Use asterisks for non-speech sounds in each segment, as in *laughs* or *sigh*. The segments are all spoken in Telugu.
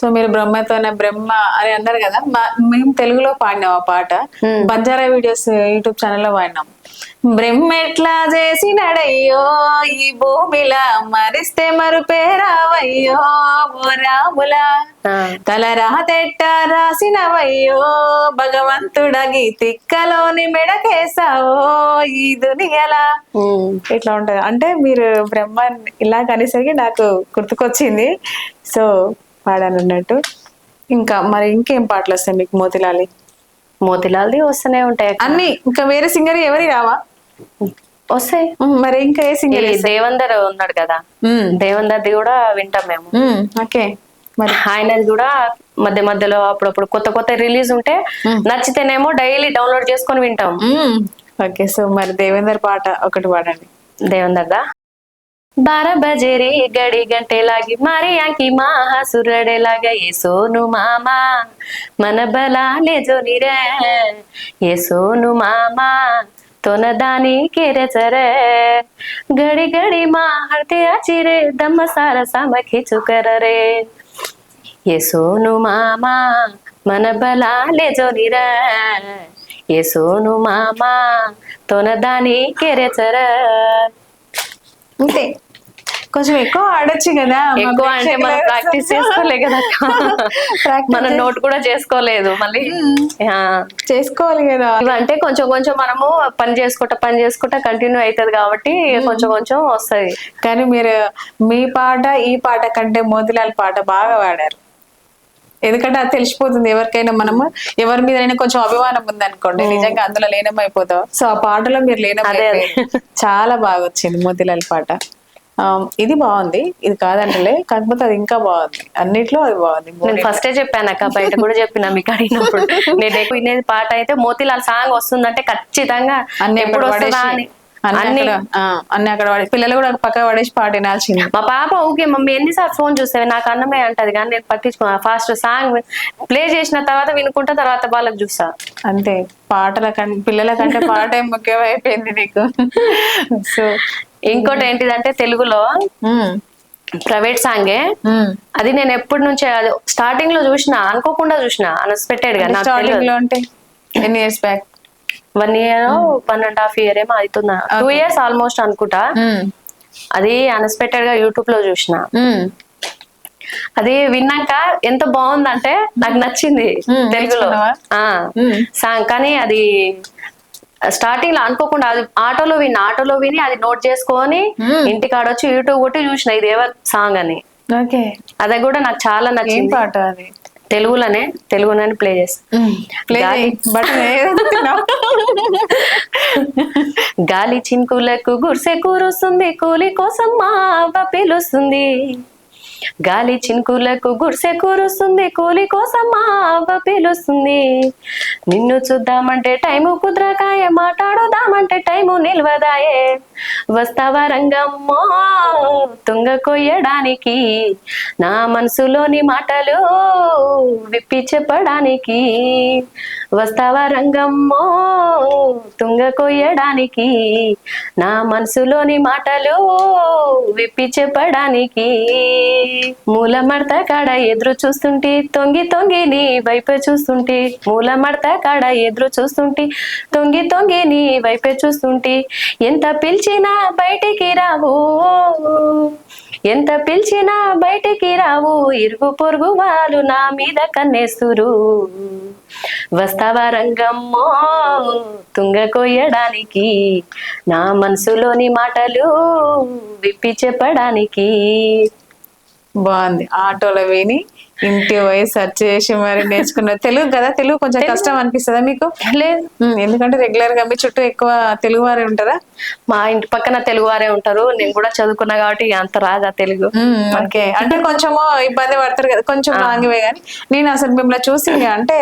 సో మీరు బ్రహ్మతోనే బ్రహ్మ అని అన్నారు కదా మేము తెలుగులో పాడినాం ఆ పాట. బంజారా వీడియోస్ యూట్యూబ్ ఛానల్లో పాడినాం బ్రహ్మ ఎట్లా చేసినడయ్యో ఈ భూమిలా మరిస్తే మరుపేరావయ్యో ఓ రాములా. తల రాతెట్ట రాసినవయ్యో భగవంతుడగి తిక్కలోని మెడకేసావో ఈ దునియలా. ఇట్లా ఉంటది. అంటే మీరు బ్రహ్మ ఇలా కనేసరికి నాకు గుర్తుకొచ్చింది. సో పాడాను అన్నట్టు ఇంకా మరి ఇంకేం పాటలు వస్తాయి మీకు మోతిలాలి? మోతిలాల్ది వస్తూనే ఉంటాయి. అన్ని ఇంకా వేరే సింగర్ ఎవరి రావా? వస్తాయి. మరి ఇంకా ఏ సింగర్ దేవందర్ ఉన్నాడు కదా. దేవందర్ది కూడా వింటాం మేము. ఓకే. మరి ఆయనది కూడా మధ్య మధ్యలో అప్పుడప్పుడు కొత్త కొత్త రిలీజ్ ఉంటే నచ్చితేనేమో డైలీ డౌన్లోడ్ చేసుకొని వింటాం. ఓకే సో మరి దేవేందర్ పాట ఒకటి పాడండి. దేవందర్దా? బారా బజే రే గడి గంటే లాగి మారే ఆకి మాహ సురడే లాగా ఏ సోను మామా మన బలాలే జోని రే ఏ సోను మామా తోన దాని కేరే చరే గడి గడి మా హర్తే ఆచి రే దమ్మ సార సామ ఖిచు కర రే ఏ సోను మామా మన బలాలే జోని రే ఏ సోను మామా తోన దాని కేరే చరే అంతే కొంచెం ఎక్కువ ఆడొచ్చు కదా ఎక్కువ అంటే మనం ప్రాక్టీస్ *laughs* చేసుకోలే కదా. మన నోట్ కూడా చేసుకోలేదు మళ్ళీ. చేసుకోవాలి కదా. అంటే కొంచెం కొంచెం మనము పని చేసుకుంటా పని చేసుకుంటా కంటిన్యూ అవుతుంది కాబట్టి కొంచెం కొంచెం వస్తది. కానీ మీరు మీ పాట ఈ పాట కంటే మోతిలాల్ పాట బాగా పాడారు. ఎందుకంటే అది తెలిసిపోతుంది ఎవరికైనా మనము ఎవరి మీద కొంచెం అభిమానం ఉంది అనుకోండి నిజంగా అందులో లీనమైపోతాం. సో ఆ పాటలో మీరు లీనమైపోయారు. చాలా బాగా వచ్చింది మోతిలాల్ పాట. ఇది బాగుంది. ఇది కాదంటలే కాకపోతే అది ఇంకా బాగుంది. అన్నిట్లో అది బాగుంది. నేను ఫస్టే చెప్పాను అక్క బయట కూడా చెప్పిన మీకు అడిగినప్పుడు. నేను ఎక్కువ వినేది పాట అయితే మోతిలాల్ సాంగ్ వస్తుందంటే ఖచ్చితంగా అన్ని ఎప్పుడు వస్తుందా అని. అన్ని అన్ని. అక్కడ పిల్లలు కూడా పక్క పడేసి పాట వినాల్సింది. మా పాప ఓకే మమ్మీ ఎన్నిసార్లు ఫోన్ చూస్తావు? నాకు అన్నమే అంటది కానీ నేను పట్టించుకున్నా ఫాస్ట్ సాంగ్ ప్లే చేసిన తర్వాత వినుకుంటా తర్వాత వాళ్ళకి చూస్తా. అంతే పాటల కంటే పిల్లల కంటే పాట ముఖ్యం అయిపోయింది నీకు? సో ఇంకోటి ఏంటిదంటే తెలుగులో ప్రైవేట్ సాంగే. అది నేను ఎప్పటి నుంచి స్టార్టింగ్లో చూసిన అనుకోకుండా చూసిన అన్ఎక్స్పెక్టెడ్గా నాకు స్టార్టింగ్లో అంటే ఎన్ని years back? One year one and half year ఏమో అవుతుందా టూ ఇయర్స్ ఆల్మోస్ట్ అనుకుంటా. అది అన్ఎక్స్పెక్టెడ్గా యూట్యూబ్లో చూసిన. అది విన్నాక ఎంత బాగుందంటే నాకు నచ్చింది Hmm, తెలుగులో. Hmm. సాంగ్ కానీ అది స్టార్టింగ్లో అనుకోకుండా అది ఆటోలో విని ఆటోలో విని అది నోట్ చేసుకొని Hmm. ఇంటికి ఆడొచ్చి యూట్యూబ్ కొట్టి చూసిన ఇది ఎవరి సాంగ్ అని. అది కూడా నాకు చాలా నచ్చింది. పాట అది? తెలుగులోనే తెలుగులోనే ప్లే చేస్తా. *laughs* గాలి చినుకులకు గుర్సె కూరుస్తుంది కూలి కోసం మా అవ్వ పిలుస్తుంది. గాలి చినుకులకు గుడిసె కూరుస్తుంది కూలి కోసం మా అవ్వ పిలుస్తుంది. నిన్ను చూద్దామంటే టైము కుదరకాయే మాట్లాడుదామంటే టైము నిల్వదాయే. వస్తావా రంగమ్మో తుంగ కొయ్యడానికి నా మనసులోని మాటలు విప్పి చెప్పడానికి. వస్తావా రంగమ్మో? తుంగ కొయ్యడానికి నా మనసులోని మాటలు విప్పి చెప్పడానికి మూలమడత కాడ ఎదురు చూస్తుంటే తొంగి తొంగి నీ వైపే చూస్తుంటే మూలమడత కాడ ఎదురు చూస్తుంటే తొంగి తొంగి నీ వైపే చూస్తుంటే ఎంత పిలిచినా బయటికి రావు. ఎంత పిలిచినా బయటికి రావు. ఇరుగు పొరుగు వాళ్ళు నా మీద కన్నేస్తురు. వస్తావా రంగమ్మో తుంగ కొయ్యడానికి. నా మనసులోని మాటలు విప్పి చెప్పడానికి. బాగుంది. ఆటోలో విని ఇంటి పోయి సెర్చ్ చేసి మరి నేర్చుకున్న తెలుగు కదా తెలుగు కొంచెం కష్టం అనిపిస్తుందా మీకు? లేదు. ఎందుకంటే రెగ్యులర్గా మీ చుట్టూ ఎక్కువ తెలుగు వారే ఉంటారా? మా ఇంటి పక్కన తెలుగు వారే ఉంటారు. నేను కూడా చదువుకున్నా కాబట్టి అంత రాదా తెలుగు. ఓకే. అంటే కొంచెము ఇబ్బంది పడతారు కదా కొంచెం లాంగ్వేజ్ కానీ నేను అసలు మిమ్మల్ని చూసి అంటే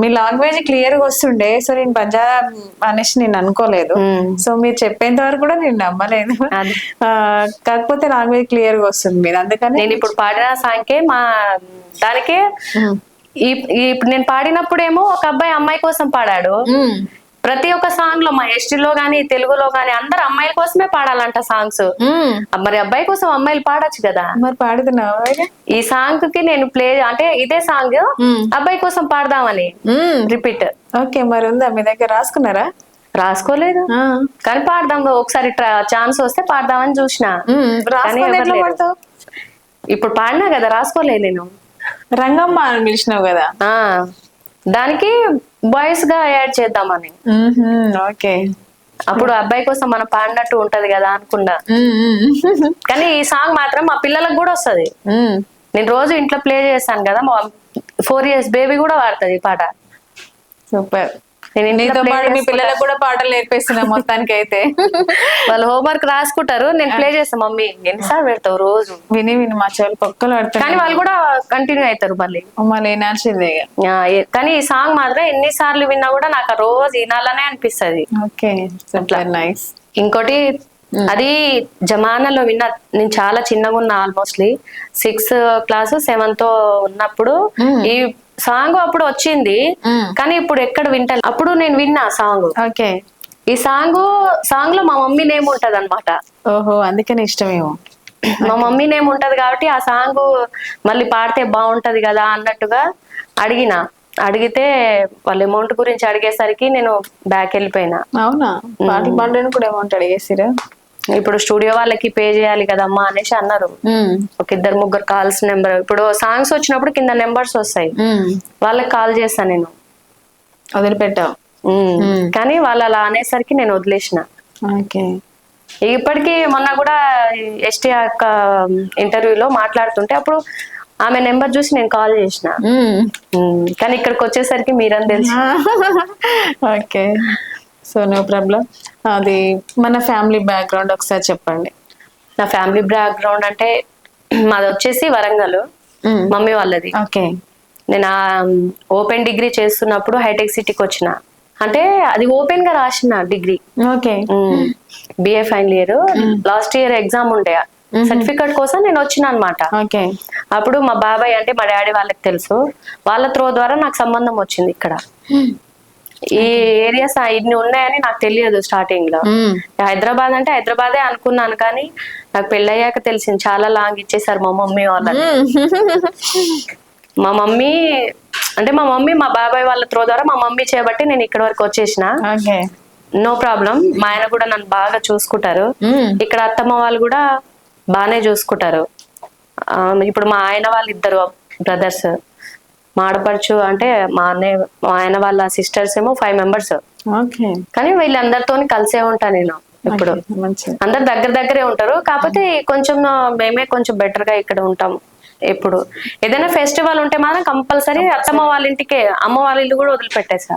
మీ లాంగ్వేజ్ క్లియర్గా వస్తుండే సో నేను బంజారా అనేసి నేను అనుకోలేదు. సో మీరు చెప్పేంత వరకు కూడా నేను నమ్మలేదు. కాకపోతే లాంగ్వేజ్ క్లియర్గా వస్తుంది మీరు. అందుకని నేను ఇప్పుడు పాడిన సాంగ్కే మా దానికే ఇప్పుడు నేను పాడినప్పుడేమో ఒక అబ్బాయి అమ్మాయి కోసం పాడాడు. ప్రతి ఒక్క సాంగ్లో మా ఎస్టీ లో గానీ తెలుగులో గానీ అందరు అమ్మాయిల కోసమే పాడాలంట సాంగ్స్. మరి అబ్బాయి కోసం అమ్మాయిలు పాడొచ్చు కదా. మరి పాడుతున్నావా ఈ సాంగ్కి నేను ప్లే అంటే ఇదే సాంగ్. అబ్బాయి కోసం పాడదామని. రిపీట్ ఓకే మరి ఉందా? మీ దగ్గర రాసుకున్నారా? రాసుకోలేదు. కానీ పాడదాం ఒకసారి ఛాన్స్ వస్తే పాడదామని చూసిన. ఇప్పుడు పాడినా కదా రాసుకోలేదు నేను. రంగమ్మ అని పిలిచినావు కదా? ఆ. దానికి బాయ్స్గా యాడ్ చేద్దామని. ఓకే అప్పుడు అబ్బాయి కోసం మనం పాడినట్టు ఉంటది కదా అనుకున్నా. కానీ ఈ సాంగ్ మాత్రం మా పిల్లలకు కూడా వస్తది. నేను రోజు ఇంట్లో ప్లే చేస్తాను కదా మా ఫోర్ ఇయర్స్ బేబీ కూడా వాడుతుంది ఈ పాట సూపర్ నేను play పాటు మీ. పిల్లలకు కూడా పాటలు నేర్పిస్తున్నా మొత్తానికి అయితే *laughs* వాళ్ళు హోంవర్క్ రాసుకుంటారు నేను ప్లే చేస్తాను మమ్మీ. ఎన్నిసార్లు పెడతావు రోజు? విని విని మా చెవులు పొక్కలు కానీ పడుతున్నాయి వాళ్ళు కూడా కంటిన్యూ అవుతారు మళ్ళీ. మళ్ళీ వినాల్సిందే కానీ ఈ సాంగ్ మాత్రం ఎన్నిసార్లు విన్నా కూడా నాకు ఆ రోజు వినాలనే అనిపిస్తది. Okay nice. ఇంకోటి అది జమానాలో విన్న నేను చాలా చిన్నగా ఉన్నా ఆల్మోస్ట్లీ. సిక్స్ క్లాస్ సెవెన్తో ఉన్నప్పుడు ఈ సాంగ్ అప్పుడు వచ్చింది కానీ ఇప్పుడు ఎక్కడ వింటా అప్పుడు నేను విన్నా సాంగ్. ఓకే. ఈ సాంగ్ సాంగ్లో మా మమ్మీ నేమ్ ఉంటది అనమాట ఓహో అందుకని ఇష్టమేమో. మా మమ్మీ నేమ్ ఉంటది కాబట్టి ఆ సాంగ్ మళ్ళీ పాడితే బాగుంటది కదా అన్నట్టుగా అడిగిన. అడిగితే వాళ్ళ అమౌంట్ గురించి అడిగేసరికి నేను బ్యాక్ వెళ్ళిపోయినా. అవునా? పాటలు పాడడానికి కూడా అమౌంట్ అడిగేసిరా ఇప్పుడు స్టూడియో వాళ్ళకి పే చేయాలి కదమ్మా అనేసి అన్నారు. ఒక ఇద్దరు ముగ్గురు కాల్స్ నెంబర్ ఇప్పుడు సాంగ్స్ వచ్చినప్పుడు కింద నెంబర్స్ వస్తాయి. వాళ్ళకి కాల్ చేస్తాను నేను. వదిలిపెట్టావు? ఉమ్. కానీ వాళ్ళు అలా అనేసరికి నేను వదిలేసిన. ఓకే. ఇప్పటికీ మొన్న కూడా ఎస్టీ యొక్క ఇంటర్వ్యూలో మాట్లాడుతుంటే అప్పుడు ఆమె నెంబర్ చూసి నేను కాల్ చేసిన. కానీ ఇక్కడికి వచ్చేసరికి మీరని తెలుసు. *laughs* ఓకే. So no problem. అది మన ఫ్యామిలీ బ్యాక్గ్రౌండ్ ఒకసారి చెప్పండి. నా ఫ్యామిలీ బ్యాక్గ్రౌండ్ అంటే మాది వచ్చేసి వరంగల్. మమ్మీ వాళ్ళది. ఓకే. నేను ఓపెన్ డిగ్రీ చేస్తున్నప్పుడు హైటెక్ సిటీకి వచ్చిన. అంటే అది ఓపెన్గా రాసిన degree. Okay. BA final year. Last year exam ఉండే. సర్టిఫికెట్ కోసం నేను వచ్చిన అనమాట ఓకే. అప్పుడు మా బాబాయ్ అంటే మా డాడీ వాళ్ళకి తెలుసు. వాళ్ళ త్రో ద్వారా నాకు సంబంధం వచ్చింది ఇక్కడ. ఈ ఏరియాస్ ఇన్ని ఉన్నాయని నాకు తెలియదు స్టార్టింగ్లో. హైదరాబాద్ అంటే హైదరాబాదే అనుకున్నాను కానీ నాకు పెళ్ళయ్యాక తెలిసింది. చాలా లాంగ్ ఇచ్చేసారు మా మమ్మీ వాళ్ళని. మా మమ్మీ అంటే మా మమ్మీ మా బాబాయ్ వాళ్ళ త్రో ద్వారా మా మమ్మీ చేయబట్టి నేను ఇక్కడ వరకు వచ్చేసిన. No problem. మా ఆయన కూడా నన్ను బాగా చూసుకుంటారు. ఇక్కడ అత్తమ్మ వాళ్ళు కూడా బాగానే చూసుకుంటారు. ఇప్పుడు మా ఆయన వాళ్ళు ఇద్దరు బ్రదర్స్. మా ఆడపడుచు అంటే మా అన్నయ్య మా ఆయన వాళ్ళ సిస్టర్స్ ఏమో ఫైవ్ మెంబర్స్ కానీ వీళ్ళందరితో కలిసే ఉంటా నేను ఇప్పుడు. అందరు దగ్గర దగ్గరే ఉంటారు. కాకపోతే కొంచెం మేమే కొంచెం బెటర్గా ఇక్కడ ఉంటాం ఎప్పుడు ఏదైనా ఫెస్టివల్ ఉంటే మాత్రం కంపల్సరీ అత్తమ్మ వాళ్ళ ఇంటికే అమ్మ వాళ్ళ ఇల్లు కూడా వదిలిపెట్టేసా.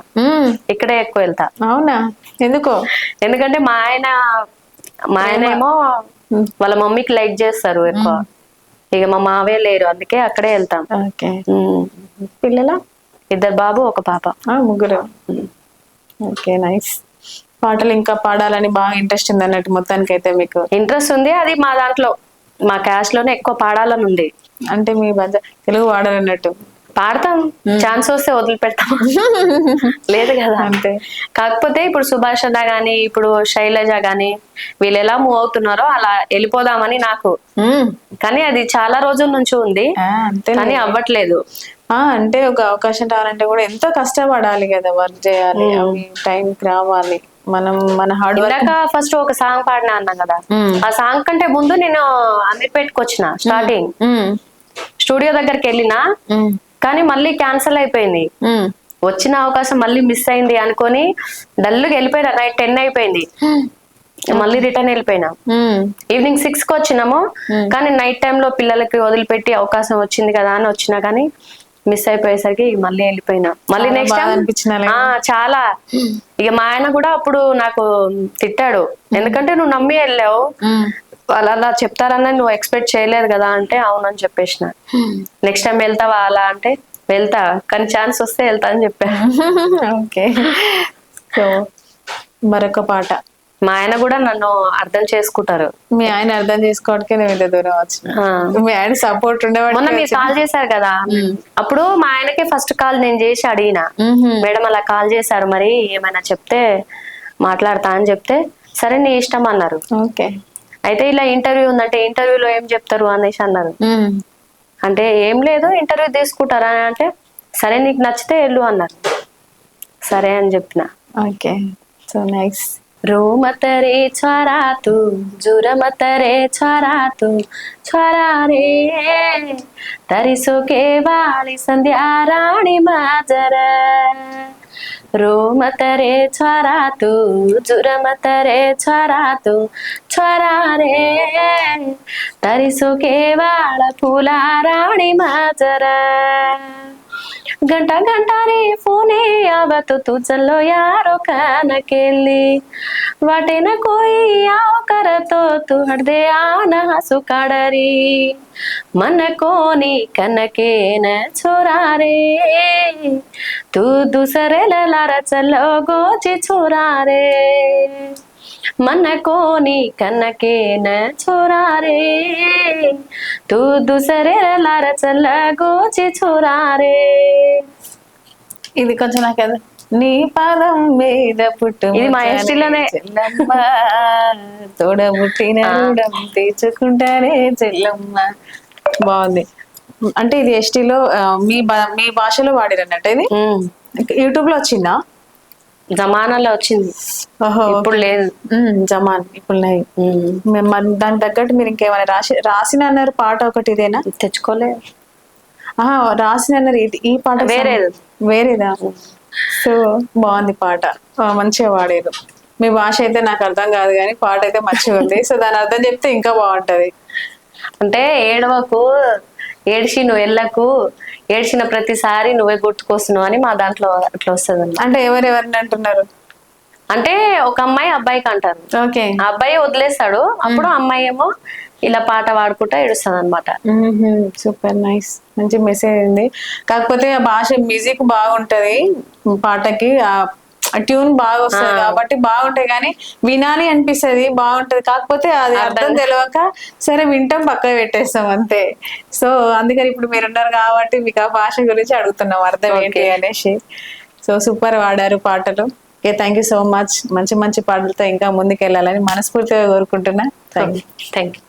ఇక్కడే ఎక్కువ వెళ్తా. అవునా? ఎందుకో? ఎందుకంటే మా ఆయన మా ఆయన ఏమో. వాళ్ళ మమ్మీకి లైక్ చేస్తారు ఎక్కువ. ఇక మా మావే లేరు అందుకే అక్కడే వెళ్తాం. పిల్లల? ఇద్దరు బాబు ఒక పాప. ముగ్గురు. Okay nice. పాటలు ఇంకా పాడాలని బాగా ఇంట్రెస్ట్ ఉంది అన్నట్టు మొత్తానికి అయితే మీకు. ఇంట్రెస్ట్ ఉంది అది మా దాంట్లో. మా క్యాష్లోనే ఎక్కువ పాడాలని ఉంది. అంటే మీ తెలుగు వాడాలన్నట్టు పాడతాం. ఛాన్స్ వస్తే వదిలిపెడతాం. *laughs* లేదు కదా. అంతే. కాకపోతే ఇప్పుడు సుభాష్ అన్న గాని ఇప్పుడు శైలజ గాని వీళ్ళు ఎలా మూవ్ అవుతున్నారో అలా వెళ్ళిపోదామని నాకు. కానీ అది చాలా రోజుల నుంచి ఉంది. కానీ అవ్వట్లేదు. అంటే ఒక అవకాశం రావాలంటే కూడా ఎంతో కష్టపడాలి కదా వర్క్ చేయాలి. అవి టైంకి రావాలి. మనం మన హార్డ్ వర్క్ ఫస్ట్ ఒక సాంగ్ పాడినా అన్నా కదా? ఆ సాంగ్ కంటే ముందు నేను అమీర్పేట్కి వచ్చిన స్టార్టింగ్ స్టూడియో దగ్గరికి వెళ్ళినా కానీ మళ్ళీ క్యాన్సిల్ అయిపోయింది. వచ్చిన అవకాశం మళ్ళీ మిస్ అయింది అనుకొని డల్గా వెళ్ళిపోయినా నైట్ టెన్ అయిపోయింది. మళ్ళీ రిటర్న్ వెళ్ళిపోయినా. ఈవినింగ్ సిక్స్కి వచ్చినాము కానీ నైట్లో పిల్లలకి వదిలిపెట్టి అవకాశం వచ్చింది కదా అని వచ్చినా కానీ మిస్ అయిపోయేసరికి మళ్ళీ వెళ్ళిపోయినా. మళ్ళీ నెక్స్ట్ ఆ చాలా. ఇక మా ఆయన కూడా అప్పుడు నాకు తిట్టాడు. ఎందుకంటే నువ్వు నమ్మి వెళ్ళావు. వాళ్ళు అలా చెప్తారని నువ్వు ఎక్స్పెక్ట్ చేయలేదు కదా అంటే అవునని చెప్పేసిన. నెక్స్ట్ టైం వెళ్తావా అలా అంటే వెళ్తా. కానీ ఛాన్స్ వస్తే వెళ్తా అని చెప్పా. ఓకే. సో మరొక పాట. మా ఆయన కూడా నన్ను అర్థం చేసుకుంటారు. మీ ఆయన అర్థం చేసుకోవడానికి నేను ఇంత దూరం వచ్చిన. మీ ఆయన సపోర్ట్ మొన్న ఉండేవాడు మీరు కాల్ చేశారు కదా. అప్పుడు మా ఆయనకే ఫస్ట్ కాల్ నేను చేసి అడిగిన. మేడం అలా కాల్ చేశారు మరి ఏమైనా చెప్తే మాట్లాడతా అని చెప్తే సరే నీ ఇష్టం అన్నారు. ఓకే. అయితే ఇలా ఇంటర్వ్యూ ఉందంటే ఇంటర్వ్యూలో ఏం చెప్తారు అనేసి అన్నారు. అంటే ఏం లేదు ఇంటర్వ్యూ తీసుకుంటారా అని అంటే సరే నీకు నచ్చితే వెళ్ళు అన్నారు. సరే అని చెప్పిన. ఓకే. సో నైస్ రోమతరే ఛారా తూ జురమతరే ఛారా తూ ఛారా రే తరిసోకే रो मत रे छोरा तू झुरमत रे छोरा तू छोरा रे. तरी सुके वाळ फुला राणी माजरा. घंटा घंटा रे फोने आवा तो तू चलो यारो कान केली. वाटे न कोई आओ कर तो तू हृदय न सुकड़री मन कोनी कनके न छोरा रे। तू दूसरे ललार चलो गोजी छोरा रे। मन कोनी कनके न छोरा रे। तू दूसरे लार चल गोजी छोरा रे। ఇది కొంచెం నాకు అది నీ పాదం మీద పుట్టు ఇది మా ఎస్టీలోనే. చెల్లమ్మ. *laughs* తోడ పుట్టిన రూఢం తీర్చుకుంటారే చెల్లమ్మ. బాగుంది. అంటే ఇది ఎస్టీలో మీ మీ భాషలో వాడిరన్నట్టు ఇది? యూట్యూబ్లో వచ్చిందా? జమానాలో వచ్చింది. ఓహో. ఇప్పుడు లేదు. జమాన్ ఇప్పుడు లేదు. దానికి తగ్గట్టు మీరు ఇంకేమైనా రాసి రాసిన అన్నారు పాట ఒకటి ఇదేనా? తెచ్చుకోలే ఆహా, రాసిన ఇది ఈ పాట వేరేది. వేరేదా? సో బాగుంది పాట. మంచిగా పాడారు. మీ భాష అయితే నాకు అర్థం కాదు కానీ పాట అయితే మంచిగా ఉంది. సో దాని అర్థం చెప్తే ఇంకా బాగుంటది. అంటే ఏడవకు ఏడ్చి నువ్వు వెళ్ళకు ఏడ్చిన ప్రతిసారి నువ్వే గుర్తుకొస్తున్నావు అని మా దాంట్లో అట్లా వస్తుంది అంటే ఎవరెవరిని అంటున్నారు? అంటే ఒక అమ్మాయి అబ్బాయికి అంటారు అబ్బాయి వదిలేస్తాడు. అప్పుడు అమ్మాయి ఏమో ఇలా పాట పాడుకుంటా ఏడుస్తుంది అనమాట సూపర్ నైస్. మంచి మెసేజ్ ఉంది. కాకపోతే ఆ భాష మ్యూజిక్ బాగుంటది పాటకి. ఆ ట్యూన్ బాగా వస్తుంది కాబట్టి బాగుంటాయి కానీ వినాలి అనిపిస్తది బాగుంటది. కాకపోతే అది అర్థం తెలియక సరే వింటాం పక్కన పెట్టేస్తాం అంతే. సో అందుకని ఇప్పుడు మీరు ఉన్నారు కాబట్టి మీకు ఆ భాష గురించి అడుగుతున్నాం అర్థం ఏంటి అనేసి. సో సూపర్ వాడారు పాటలు. Okay thank you so much. మంచి మంచి పాటలతో ఇంకా ముందుకు వెళ్ళాలని మనస్ఫూర్తిగా కోరుకుంటున్నా. Thank you thank you.